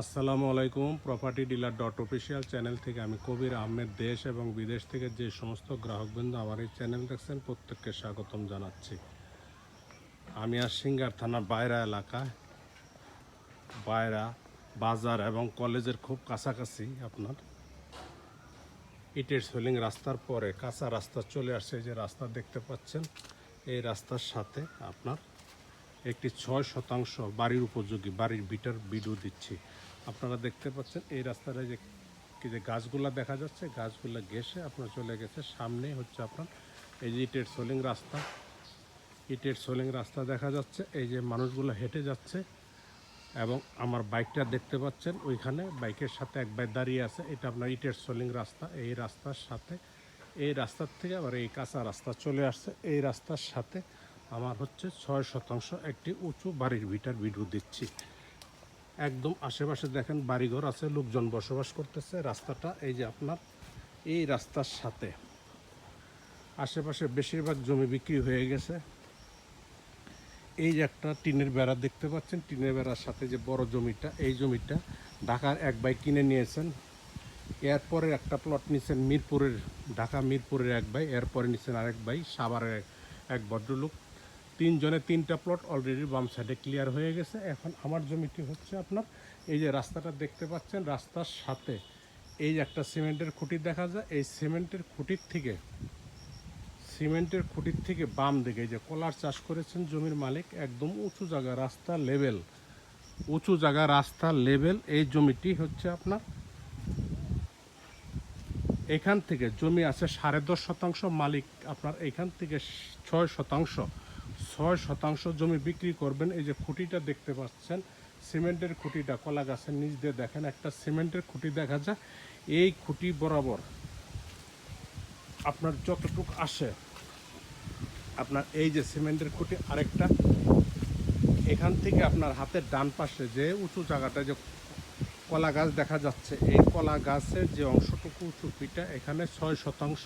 আসসালামু আলাইকুম property dealer dot official channel থেকে আমি কবির আহমেদ দেশ এবং বিদেশ থেকে যে সমস্ত গ্রাহকবৃন্দ আমার এই চ্যানেল দেখছেন, প্রত্যেককে স্বাগতম জানাচ্ছি। আমি আর সিঙ্গার থানার বাইরা এলাকায় বাইরা বাজার এবং কলেজের খুব কাছাকাছি আপনার। ইটের সোলিং রাস্তার পরে কাঁচা রাস্তা চলে আসছে যে রাস্তা দেখতে পাচ্ছেন, এই রাস্তার সাথে আপনার একটি ছয় শতাংশ বাড়ির উপযোগী, বাড়ির বিটার বিডু দিচ্ছি। আপনারা দেখতে পাচ্ছেন, এই রাস্তাটা যে কি যে গাছগুলা দেখা যাচ্ছে, গাছগুলা ঘেসে আপনার চলে গেছে। সামনে হচ্ছে আপনার এই যে ইটের সোলিং রাস্তা। ইটের সোলিং রাস্তা দেখা যাচ্ছে, এই যে মানুষগুলো হেঁটে যাচ্ছে এবং আমার বাইকটা দেখতে পাচ্ছেন, ওইখানে বাইকের সাথে এক ভাই দাঁড়িয়ে আছে। এটা আপনার ইটের সোলিং রাস্তা। এই রাস্তার সাথে, এই রাস্তার থেকে আবার এই কাঁচা রাস্তা চলে আসছে। এই রাস্তার সাথে আমার হচ্ছে ছয় শতাংশ একটি উঁচু বাড়ির ভিটার ভিডিও দিচ্ছি। একদম আশেপাশে দেখেন বাড়িঘর আছে, লোকজন বসবাস করতেছে। রাস্তাটা এই যে আপনার, এই রাস্তার সাথে। আশেপাশে বেশিরভাগ জমি বিক্রি হয়ে গেছে। এই যে একটা টিনের বেড়া দেখতে পাচ্ছেন, টিনের বেড়ার সাথে যে বড় জমিটা, এই জমিটা ঢাকার এক ভাই কিনে নিয়েছেন। এরপরে একটা প্লট নিছেন মিরপুরের, ঢাকা মিরপুরের এক ভাই, এরপরে নিছেন আরেক ভাই, সাভারের এক ভদ্রলোক। তিনজনে তিনটা প্লট অলরেডি বাম সাইডে ক্লিয়ার হয়ে গেছে। এখন আমার জমিটি হচ্ছে আপনার, এই যে রাস্তাটা দেখতে পাচ্ছেন, রাস্তার সাথে এই যে একটা সিমেন্টের খুঁটি দেখা যায়, এই সিমেন্টের খুঁটির থেকে, সিমেন্টের খুঁটির থেকে বাম দিকে যে কলার চাষ করেছেন জমির মালিক, একদম উঁচু জায়গা, রাস্তা লেভেল উঁচু জায়গা, রাস্তা লেভেল এই জমিটি হচ্ছে আপনার, এখান থেকে জমি আছে সাড়ে দশ শতাংশ, মালিক আপনার এখান থেকে ছয় শতাংশ। ছয় শতাংশ জমি বিক্রি করবেন। এই যে খুঁটিটা দেখতে পাচ্ছেন, সিমেন্টের খুঁটিটা, কলা গাছের নিচ দিয়ে দেখেন, একটা সিমেন্টের খুঁটি দেখা যায়। এই খুঁটি বরাবর আপনার যতটুক আসে, আপনার এই যে সিমেন্টের খুঁটি আরেকটা, এখান থেকে আপনার হাতের ডান পাশে যে উঁচু জায়গাটা, যে কলা গাছ দেখা যাচ্ছে, এই কলা গাছের যে অংশটুকু, উঁচু পিটা এখানে ছয় শতাংশ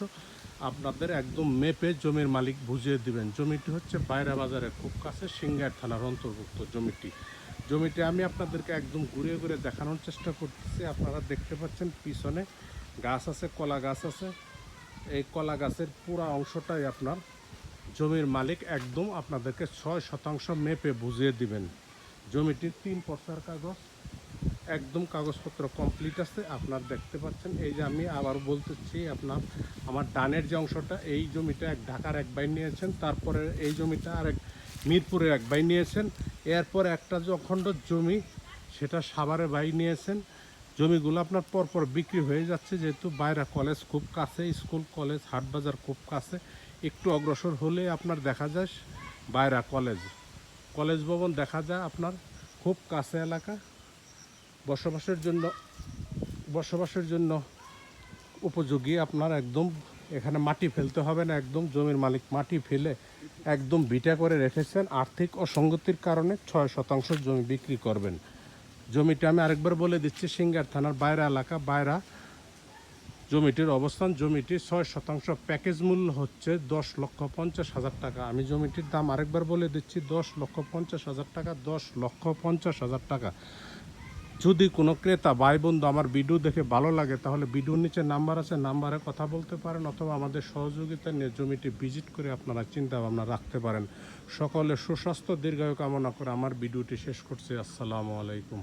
আপনাদের একদম মেপে জমির মালিক বুঝিয়ে দিবেন। জমিটি হচ্ছে বাইরা বাজারের খুব কাছে সিঙ্গার থানার অন্তর্ভুক্ত জমিটি। জমিটি আমি আপনাদেরকে একদম ঘুরে ঘুরে দেখানোর চেষ্টা করতেছি। আপনারা দেখতে পাচ্ছেন পিছনে গাছ আছে, কলা গাছ আছে। এই কলা গাছের পুরো অংশটাই আপনার জমির মালিক একদম আপনাদেরকে ছয় শতাংশ মেপে বুঝিয়ে দিবেন। জমিটির তিন পর্সার কাগজ একদম কাগজপত্র কমপ্লিট আছে, আপনার দেখতে পাচ্ছেন। এই যে আমি আবার বলতেছি আপনার, আমার ডানের যে অংশটা, এই জমিটা এক ঢাকার এক বাই নিয়েছেন, তারপরে এই জমিটা আর এক মিরপুরের এক বাই নিয়েছেন। এরপর একটা যে অখণ্ড জমি, সেটা সাভারে বাই নিয়েছেন। জমিগুলো আপনার পরপর বিক্রি হয়ে যাচ্ছে, যেহেতু বাইরা কলেজ খুব কাছে স্কুল কলেজ হাটবাজার খুব কাছে। একটু অগ্রসর হলে আপনার দেখা যায়, বাইরা কলেজ কলেজ ভবন দেখা যায় আপনার, খুব কাছে এলাকা। বসবাসের জন্য বসবাসের জন্য উপযোগী আপনার একদম এখানে মাটি ফেলতে হবে না, একদম জমির মালিক মাটি ফেলে একদম বিটা করে রেখেছেন। আর্থিক অসঙ্গতির কারণে ছয় শতাংশ জমি বিক্রি করবেন। জমিটা আমি আরেকবার বলে দিচ্ছি, সিঙ্গার থানার বাইরা এলাকা, বাইরা জমিটির অবস্থান। জমিটি ছয় শতাংশ প্যাকেজ মূল্য হচ্ছে দশ লক্ষ পঞ্চাশ হাজার টাকা। আমি জমিটির দাম আরেকবার বলে দিচ্ছি, দশ লক্ষ পঞ্চাশ হাজার টাকা, দশ লক্ষ পঞ্চাশ হাজার টাকা। যদি কোনো ক্রেতা ভাই বন্ধু আমার ভিডিও দেখে ভালো লাগে, তাহলে ভিডিওর নিচে নাম্বার আছে নাম্বারে কথা বলতে পারেন অথবা আমাদের সহযোগিতা নিয়ে জমিটি ভিজিট করে আপনারা চিন্তা ভাবনা রাখতে পারেন। সকলে সুস্বাস্থ্য, দীর্ঘায়ু কামনা করে আমার ভিডিওটি শেষ করছি। আসসালামু আলাইকুম।